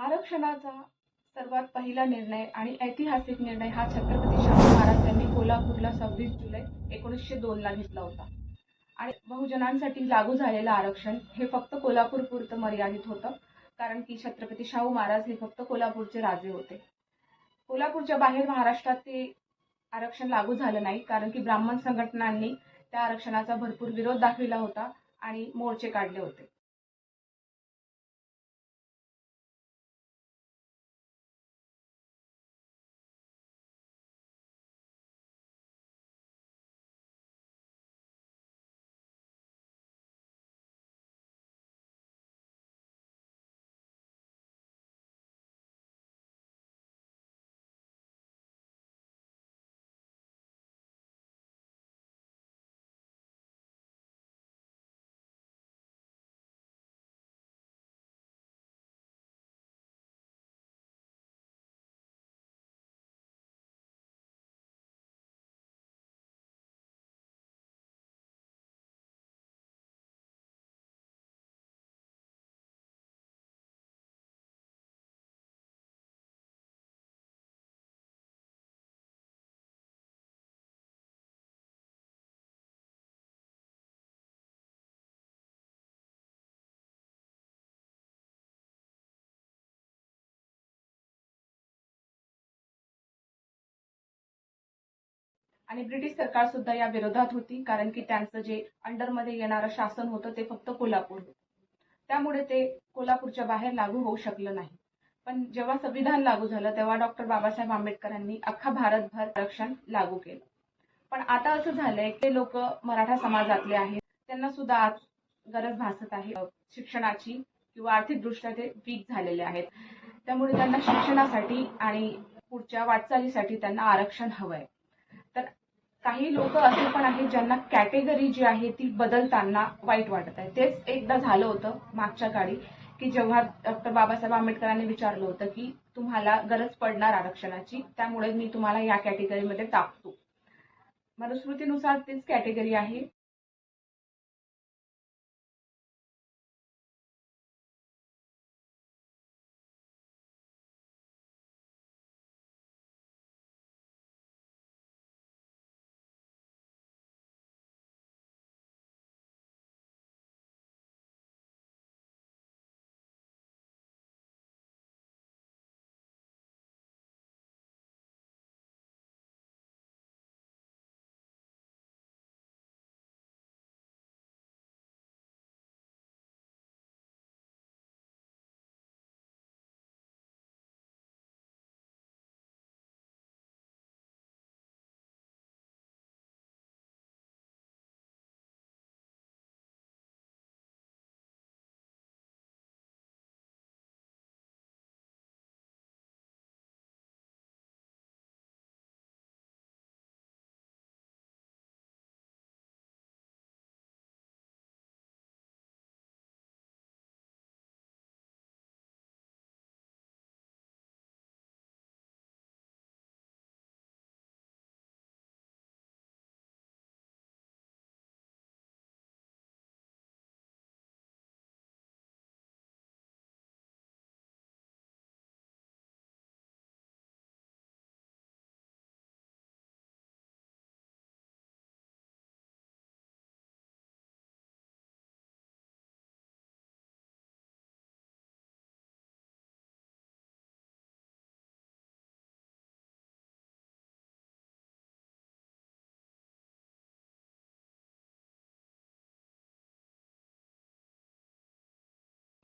आरक्षणाचा सर्वात पहिला निर्णय आणि ऐतिहासिक निर्णय हा छत्रपती शाहू महाराज यांनी कोल्हापूरला सव्वीस जुलै एकोणीसशे दोनला घेतला होता. आणि बहुजनांसाठी लागू झालेलं आरक्षण हे फक्त कोल्हापूर पुरतं मर्यादित होतं कारण की छत्रपती शाहू महाराज हे फक्त कोल्हापूरचे राजे होते. कोल्हापूरच्या बाहेर महाराष्ट्रात ते आरक्षण लागू झालं नाही कारण की ब्राह्मण संघटनांनी त्या आरक्षणाचा भरपूर विरोध दाखविला होता आणि मोर्चे काढले होते. आणि ब्रिटिश सरकार सुद्धा या विरोधात होती कारण की त्यांचं जे अंडरमध्ये येणारं शासन होतं ते फक्त कोल्हापूर होतं. त्यामुळे ते कोल्हापूरच्या बाहेर लागू होऊ शकलं नाही. पण जेव्हा संविधान लागू झालं तेव्हा डॉक्टर बाबासाहेब आंबेडकरांनी अख्खा भारतभर आरक्षण लागू केलं. पण आता असं झालंय की लोक मराठा समाजातले आहेत त्यांना सुद्धा आज गरज भासत आहे. शिक्षणाची किंवा आर्थिकदृष्ट्या ते वीक झालेले आहेत. त्यामुळे त्यांना शिक्षणासाठी आणि पुढच्या वाटचालीसाठी त्यांना आरक्षण हवंय. काही लोक असे पण आहेत ज्यांना कॅटेगरी जी आहे ती बदलताना वाईट वाटत आहे. तेच एकदा झालं होतं मागच्या काळी की जेव्हा डॉक्टर बाबासाहेब आंबेडकरांनी विचारलं होतं की तुम्हाला गरज पडणार आरक्षणाची त्यामुळे मी तुम्हाला या कॅटेगरीमध्ये टाकतो. मनुस्मृतीनुसार तीच कॅटेगरी आहे.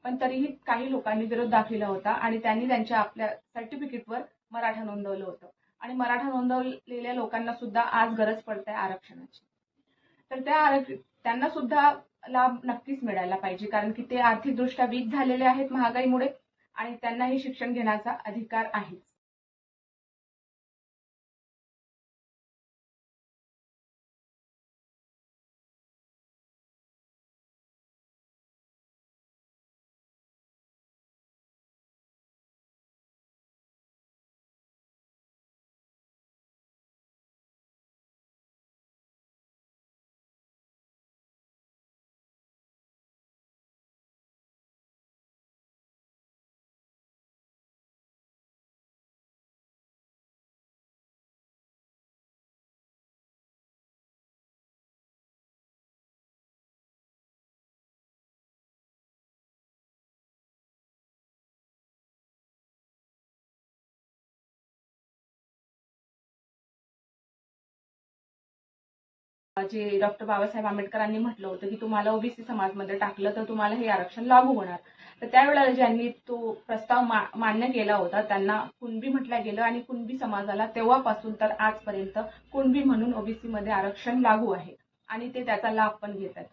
पण तरीही काही लोकांनी विरोध दाखविला होता आणि त्यांनी त्यांच्या आपल्या सर्टिफिकेटवर मराठा नोंदवलं होतं. आणि मराठा नोंदवलेल्या लोकांना सुद्धा आज गरज पडते आरक्षणाची. तर त्या त्यांना सुद्धा लाभ नक्कीच मिळायला पाहिजे कारण की ते आर्थिकदृष्ट्या वीक झालेले आहेत महागाईमुळे आणि त्यांनाही शिक्षण घेण्याचा अधिकार आहेच. जे डॉक्टर बाबासाहेब आंबेडकरांनी म्हटलं होतं की तुम्हाला ओबीसी समाजमध्ये टाकलं तर तुम्हाला हे आरक्षण लागू होणार. तर त्यावेळेला ज्यांनी तो प्रस्ताव मा- मान्य केला होता त्यांना कुणबी म्हटलं गेलं आणि कुणबी समाजाला तेव्हापासून तर आजपर्यंत कुणबी म्हणून ओबीसी मध्ये आरक्षण लागू आहे. आणि ते त्याचा लाभ पण घेत आहेत.